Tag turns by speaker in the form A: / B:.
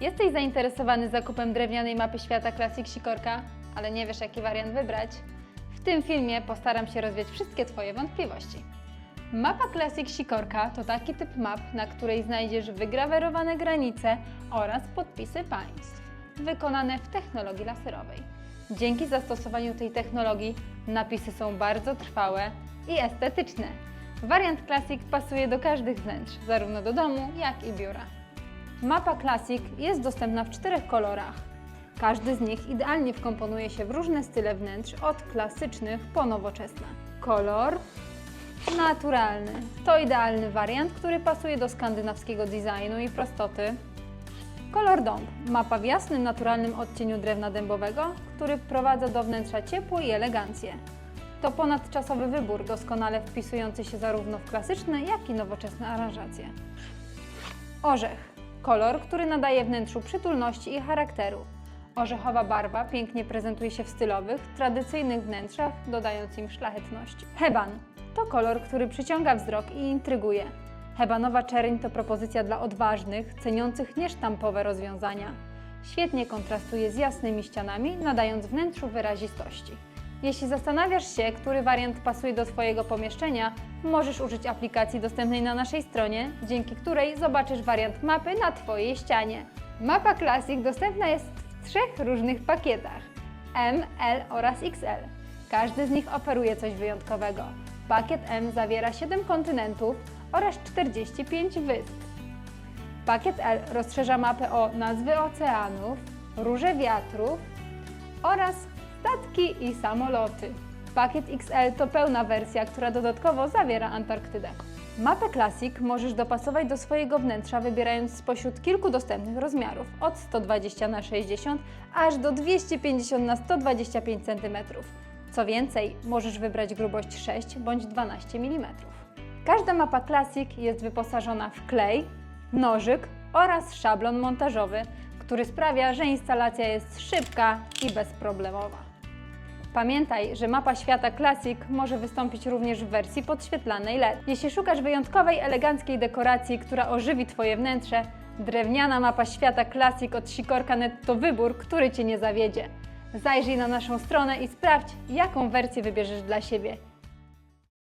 A: Jesteś zainteresowany zakupem drewnianej mapy świata Classic Sikorka, ale nie wiesz jaki wariant wybrać? W tym filmie postaram się rozwiać wszystkie Twoje wątpliwości. Mapa Classic Sikorka to taki typ map, na której znajdziesz wygrawerowane granice oraz podpisy państw, wykonane w technologii laserowej. Dzięki zastosowaniu tej technologii napisy są bardzo trwałe i estetyczne. Wariant Classic pasuje do każdych wnętrz, zarówno do domu, jak i biura. Mapa Classic jest dostępna w czterech kolorach. Każdy z nich idealnie wkomponuje się w różne style wnętrz, od klasycznych po nowoczesne. Kolor naturalny to idealny wariant, który pasuje do skandynawskiego designu i prostoty. Kolor dąb mapa w jasnym, naturalnym odcieniu drewna dębowego, który wprowadza do wnętrza ciepło i elegancję. To ponadczasowy wybór, doskonale wpisujący się zarówno w klasyczne, jak i nowoczesne aranżacje. Orzech. Kolor, który nadaje wnętrzu przytulności i charakteru. Orzechowa barwa pięknie prezentuje się w stylowych, tradycyjnych wnętrzach, dodając im szlachetności. Heban. To kolor, który przyciąga wzrok i intryguje. Hebanowa czerń to propozycja dla odważnych, ceniących niesztampowe rozwiązania. Świetnie kontrastuje z jasnymi ścianami, nadając wnętrzu wyrazistości. Jeśli zastanawiasz się, który wariant pasuje do Twojego pomieszczenia, możesz użyć aplikacji dostępnej na naszej stronie, dzięki której zobaczysz wariant mapy na Twojej ścianie. Mapa Classic dostępna jest w trzech różnych pakietach M, L oraz XL. Każdy z nich oferuje coś wyjątkowego. Pakiet M zawiera 7 kontynentów oraz 45 wysp. Pakiet L rozszerza mapę o nazwy oceanów, róże wiatrów oraz statki i samoloty. Pakiet XL to pełna wersja, która dodatkowo zawiera Antarktydę. Mapę Classic możesz dopasować do swojego wnętrza, wybierając spośród kilku dostępnych rozmiarów od 120 x 60 aż do 250 x 125 cm. Co więcej, możesz wybrać grubość 6 bądź 12 mm. Każda mapa Classic jest wyposażona w klej, nożyk oraz szablon montażowy, który sprawia, że instalacja jest szybka i bezproblemowa. Pamiętaj, że mapa świata Classic może wystąpić również w wersji podświetlanej LED. Jeśli szukasz wyjątkowej, eleganckiej dekoracji, która ożywi Twoje wnętrze, drewniana mapa świata Classic od Sikorka.net to wybór, który Cię nie zawiedzie. Zajrzyj na naszą stronę i sprawdź, jaką wersję wybierzesz dla siebie.